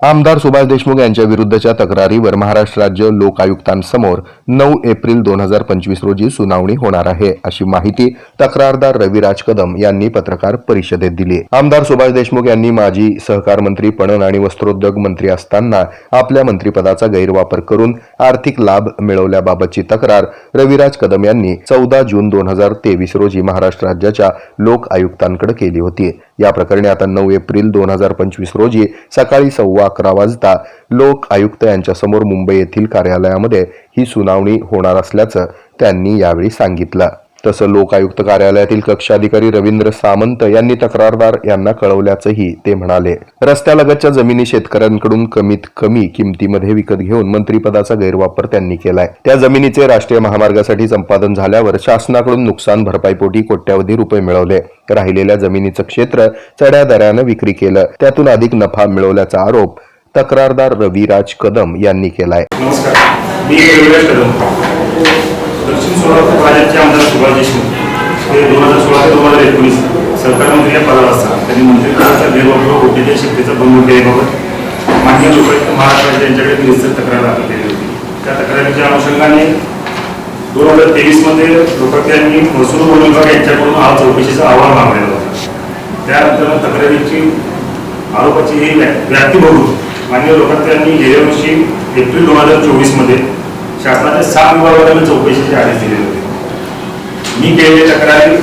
आमदार सुभाष देशमुख यांच्या विरुद्धच्या तक्रारीवर महाराष्ट्र राज्य लोक आयुक्तांसमोर नऊ एप्रिल दोन हजार पंचवीस रोजी सुनावणी होणार आहे अशी माहिती तक्रारदार रविराज कदम यांनी पत्रकार परिषदेत दिली. आमदार सुभाष देशमुख यांनी माजी सहकार मंत्री पणन आणि वस्त्रोद्योग मंत्री असताना आपल्या मंत्रिपदाचा गैरवापर करून आर्थिक लाभ मिळवल्याबाबतची तक्रार रविराज कदम यांनी चौदा जून दोन हजार तेवीस रोजी महाराष्ट्र राज्याच्या लोक आयुक्तांकडे केली होती. या प्रकरणी आता नऊ एप्रिल दोन हजार पंचवीस रोजी सकाळी सव्वा अकरा वाजता लोक आयुक्त यांच्यासमोर मुंबई येथील कार्यालयामध्ये ही सुनावणी होणार असल्याचं त्यांनी यावेळी सांगितलं. तसं लोक आयुक्त कार्यालयातील कक्षाधिकारी रवींद्र सामंत यांनी तक्रारदार यांना कळवल्याचंही ते म्हणाले. रस्त्यालगतच्या जमिनी शेतकऱ्यांकडून कमीत कमी किमतीमध्ये विकत घेऊन मंत्रीपदाचा गैरवापर त्यांनी केलाय. त्या जमिनीचे राष्ट्रीय महामार्गासाठी संपादन झाल्यावर शासनाकडून नुकसान भरपाईपोटी कोट्यावधी रुपये मिळवले. राहिलेल्या जमिनीचं क्षेत्र चढ्या दरानं विक्री केलं. त्यातून अधिक नफा मिळवल्याचा आरोप तक्रारदार रविराज कदम यांनी केलाय. नमस्कार दक्षिण सोलापूर भाजपचे आमदार सुभाष देशमुख. दोन हजार सोळा ते दोन हजार एकोणीस सरकार या पदावर असतात. त्यांनी मंत्रिपदाचा गैरवापर ओटीच्या गोपनीय शक्तीचा भंग केल्याबाबत मान्य लोकायुक्त महाराष्ट्र यांच्याकडे निश्चित तक्रार दाखल केली होती. त्या तक्रारीच्या अनुषंगाने दोन हजार तेवीसमध्ये मध्ये यांनी महसूल वन विभाग यांच्याकडून हा चौकशीचा अहवाल मागलेला होता. त्यानंतर तक्रारीची आरोपाची ही व्याप्ती बघून मान्य लोकायुक्त यांनी गेल्या वर्षी एप्रिल दोन हजार चोवीसमध्ये शासनाच्या सात विभागाला चौकशीचे आदेश दिले होते. मी केलेल्या तक्रारी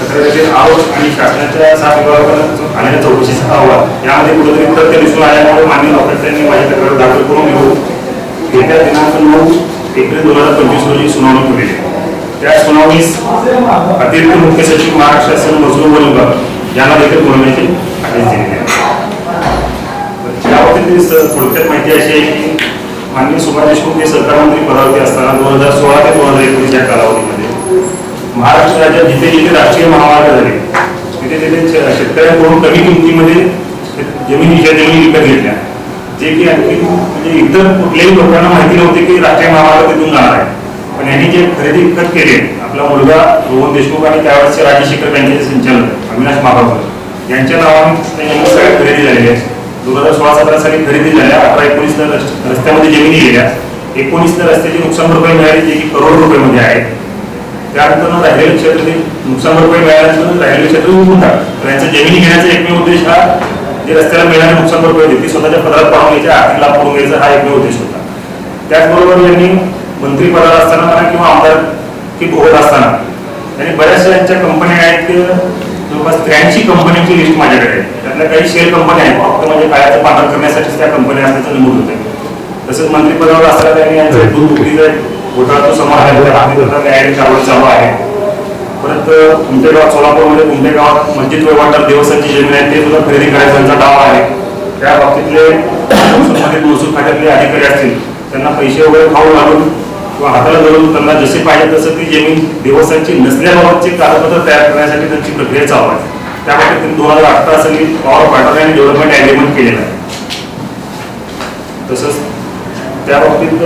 तक्रारीचे आरोप आणि शासनाच्या सात विभागाला आलेल्या चौकशीचा अहवाल यामध्ये कुठेतरी तथ्य दिसून आल्यामुळे माननीय लोकायुक्त यांनी माझी तक्रार दाखल करून घेऊन येत्या दिनांक नऊ एप्रिल दोन हजार पंचवीस रोजी सुनावणी केली त्या सुनावणीस अतिरिक्त मुख्य सचिव महाराष्ट्र शासन महसूल वन विभाग यांना देखील बोलवण्याचे आदेश दिलेले आहेत. याबाबतीत थोडक्यात माहिती अशी आहे की माननीय सुभाष देशमुख हे सरकारमंत्री पदावरती असताना दोन हजार सोळा ते दोन हजार एकोणीस या कालावधीमध्ये महाराष्ट्र राज्यात जिथे जिथे राष्ट्रीय महामार्ग झाले तिथे तिथे शेतकऱ्यांकडून कमी किमतीमध्ये शेत- जमिनी जमिनी विकत घेतल्या. जे की आणखी म्हणजे इतर कुठल्याही लोकांना माहिती नव्हते की राष्ट्रीय महामार्ग तिथून जाणार आहे. पण यांनी जे खरेदी विकत केले आपला मुलगा रोहन देशमुख आणि त्यावेळेसचे राजशेखर बँकेचे संचालक अविनाश मागावकर यांच्या नावाने सगळ्या खरेदी झालेली आहे दोन हजार सोळा सतरा साली खरेदी झाल्या. अठरा एकोणीस रस्त्यामध्ये जमिनी गेल्या. एकोणीस रस्त्याची नुकसान भरपाई मिळाली जे की करोड रुपयामध्ये आहे. त्यानंतर राहिलेलं क्षेत्र नुकसान भरपाई मिळाल्यानंतर राहिलेलं क्षेत्र विकून टाकलं तर यांचा जमिनी घेण्याचा एकमेव उद्देश हा जे रस्त्याला मिळणारे नुकसान भरपाई होते ती स्वतःच्या पदात पाहून घ्यायची आर्थिक लाभ करून घ्यायचा हा एकमेव उद्देश होता. त्याचबरोबर यांनी मंत्रिपदात असताना म्हणा किंवा आमदार की भोगत असताना त्यांनी बऱ्याचशा यांच्या कंपन्या आहेत जवळपास त्र्याऐंशी कंपन्यांची लिस्ट माझ्याकडे आहे. त्यातल्या काही शेअर कंपन्या आहेत. फक्त म्हणजे काळाचं पालन करण्यासाठीच त्या कंपन्या असल्याचं नमूद होते तसंच मंत्रिपदावर असताना त्यांनी यांचं दूध उकळीचा घोटाळा तो समोर बाबतीत न्यायालयीन कारवाई चालू आहे. परत तुमच्या गावात सोलापूरमध्ये तुमच्या गावात मस्जिद व्यवहार देवस्थानची जमीन आहे ते सुद्धा खरेदी करायचा त्यांचा डाव आहे. त्या बाबतीतले संबंधित महसूल खात्यातले अधिकारी असतील त्यांना पैसे वगैरे खाऊ घालून किंवा हाताला धरून त्यांना जसे पाहिजे तसं ती जमीन दिवसांची नसल्याबाबतचे कागदपत्र तयार करण्यासाठी त्यांची प्रक्रिया चालू आहे. त्या त्यांनी दोन हजार अठरा साली पॉवर पाटर्न आणि डेव्हलपमेंट ॲग्रीमेंट केलेलं आहे. तसंच त्या बाबतीत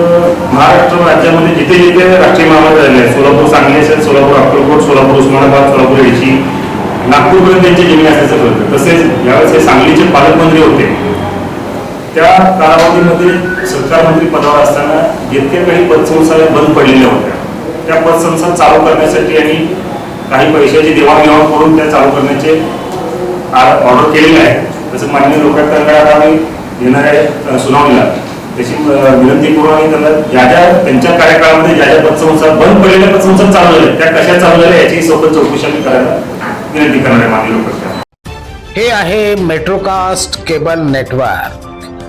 महाराष्ट्र राज्यामध्ये जिथे जिथे राष्ट्रीय महामार्ग झाले आहेत सोलापूर सांगली असेल सोलापूर अक्कलकोट सोलापूर उस्मानाबाद सोलापूर येची नागपूरपर्यंत त्यांची जमीन असल्याचं कळतं तसेच यावेळेस हे सांगलीचे पालकमंत्री होते. त्या कालावधीमध्ये सरकारमंत्री पदावर असताना जितके काही पतसंस्था या बंद पडलेल्या होत्या. त्या पतसंस्था चालू करण्यासाठी आणि काही पैशाची देवाणघेवाण करून त्या चालू करण्याचे ऑर्डर केलेले आहे तसं मान्य लोकायुक्तांकडे आम्ही येणाऱ्या सुनावणीला त्याची विनंती करून आणि त्यांना ज्या ज्या त्यांच्या कार्यकाळामध्ये ज्या ज्या पतसंस्था बंद पडलेल्या पतसंस्था चालू झाल्या त्या कशा चालू झाल्या याची सोबत चौकशी आम्ही करायला विनंती करणार आहे मान्य लोकायुक्तांना हे आहे मेट्रोकास्ट केबल नेटवर्क.